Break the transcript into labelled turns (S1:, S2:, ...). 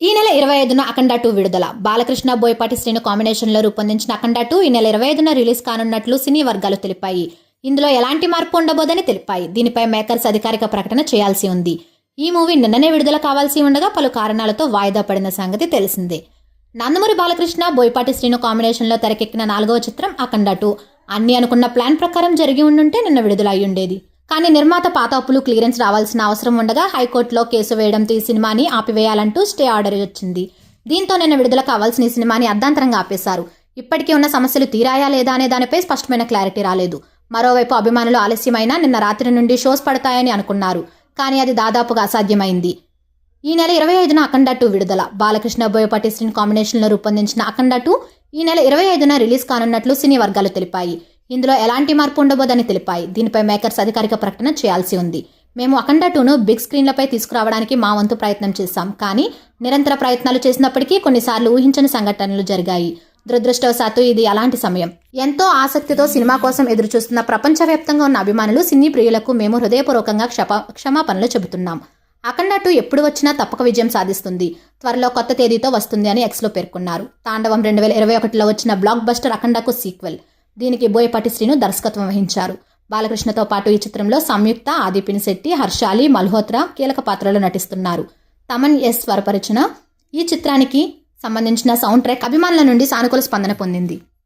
S1: ఈ నెల ఇరవై ఐదున అఖండ టూ విడుదల. బాలకృష్ణ బోయపాటి శ్రీను కాంబినేషన్లో రూపొందించిన అఖండ టూ ఈ నెల ఇరవై ఐదున రిలీజ్ కానున్నట్లు సినీ వర్గాలు తెలిపాయి. ఇందులో ఎలాంటి మార్పు ఉండబోదని తెలిపాయి. దీనిపై మేకర్స్ అధికారిక ప్రకటన చేయాల్సి ఉంది. ఈ మూవీ నిన్ననే విడుదల కావాల్సి ఉండగా పలు కారణాలతో వాయిదా పడిన సంగతి తెలిసిందే. నందమూరి బాలకృష్ణ బోయపాటి శ్రీను కాంబినేషన్లో తెరకెక్కిన నాలుగవ చిత్రం అఖండ టూ. అన్ని అనుకున్న ప్లాన్ ప్రకారం జరిగి ఉండుంటే నిన్న విడుదల అయ్యుండేది కానీ నిర్మాత పాత అప్పులు క్లియరెన్స్ రావాల్సిన అవసరం ఉండగా హైకోర్టులో కేసు వేయడంతో ఈ సినిమాని ఆపివేయాలంటూ స్టే ఆర్డర్ వచ్చింది దీంతో నిన్న విడుదల కావాల్సిన ఈ సినిమాని అర్ధాంతరంగా ఆపేశారు. ఇప్పటికీ ఉన్న సమస్యలు తీరాయా లేదా అనే దానిపై స్పష్టమైన క్లారిటీ రాలేదు. మరోవైపు అభిమానులు ఆలస్యమైనా నిన్న రాత్రి నుండి షోస్ పడతాయని అనుకున్నారు. కానీ అది దాదాపుగా అసాధ్యమైంది. ఈ నెల ఇరవై ఐదున అఖండ టూ విడుదల. బాలకృష్ణ బోయపాటి శ్రీన్ కాంబినేషన్లో రూపొందించిన అఖండ టూ ఈ నెల ఇరవై ఐదున రిలీజ్ కానున్నట్లు సినీ వర్గాలు తెలిపాయి. ఇందులో ఎలాంటి మార్పు ఉండబోదని తెలిపాయి. దీనిపై మేకర్స్ అధికారిక ప్రకటన చేయాల్సి ఉంది. మేము అఖండ టూను బిగ్ స్క్రీన్లపై తీసుకురావడానికి మా వంతు ప్రయత్నం చేశాం. కానీ నిరంతర ప్రయత్నాలు చేసినప్పటికీ కొన్నిసార్లు ఊహించని సంఘటనలు జరిగాయి. దురదృష్టవశాత్తు ఇది అలాంటి సమయం. ఎంతో ఆసక్తితో సినిమా కోసం ఎదురుచూస్తున్న ప్రపంచవ్యాప్తంగా ఉన్న అభిమానులు సినీ ప్రియులకు మేము హృదయపూర్వకంగా క్షప క్షమాపణలు చెబుతున్నాం. అఖండ టూ ఎప్పుడు వచ్చినా తప్పక విజయం సాధిస్తుంది. త్వరలో కొత్త తేదీతో వస్తుంది అని ఎక్స్లో పేర్కొన్నారు. తాండవం రెండు వేల ఇరవై ఒకటిలో వచ్చిన బ్లాక్ బస్టర్ అఖండకు సీక్వెల్. దీనికి బోయపాటి శ్రీను దర్శకత్వం వహించారు. బాలకృష్ణతో పాటు ఈ చిత్రంలో సంయుక్త ఆదిపిని శెట్టి హర్షాలి మల్హోత్రా కీలక పాత్రలో నటిస్తున్నారు. తమన్ ఎస్ స్వరపరిచిన ఈ చిత్రానికి సంబంధించిన సౌండ్ ట్రాక్ అభిమానుల నుండి సానుకూల స్పందన పొందింది.